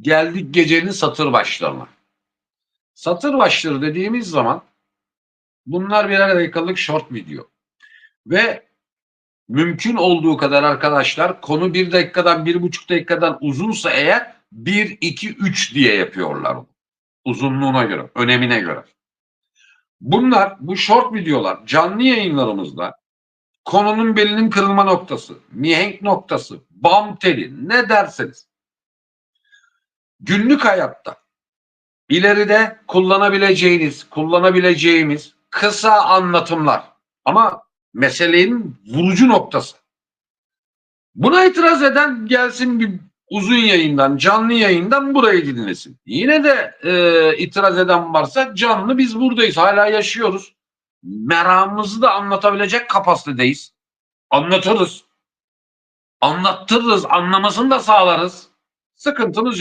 geldik gecenin satır başlarına. Satır başları dediğimiz zaman bunlar birer dakikalık short video. Ve mümkün olduğu kadar arkadaşlar konu bir dakikadan bir buçuk dakikadan uzunsa eğer 1, 2, 3 diye yapıyorlar onu. Uzunluğuna göre, önemine göre. Bunlar bu short videolar canlı yayınlarımızda konunun belinin kırılma noktası, mihenk noktası, bam teli ne derseniz günlük hayatta ileride kullanabileceğiniz, kullanabileceğimiz kısa anlatımlar ama meselenin vurucu noktası. Buna itiraz eden gelsin bir uzun yayından, canlı yayından burayı dinlesin. Yine de e, itiraz eden varsa canlı biz buradayız. Hala yaşıyoruz. Meramımızı da anlatabilecek kapasitedeyiz. Anlatırız. Anlattırırız. Anlamasını da sağlarız. Sıkıntımız yok.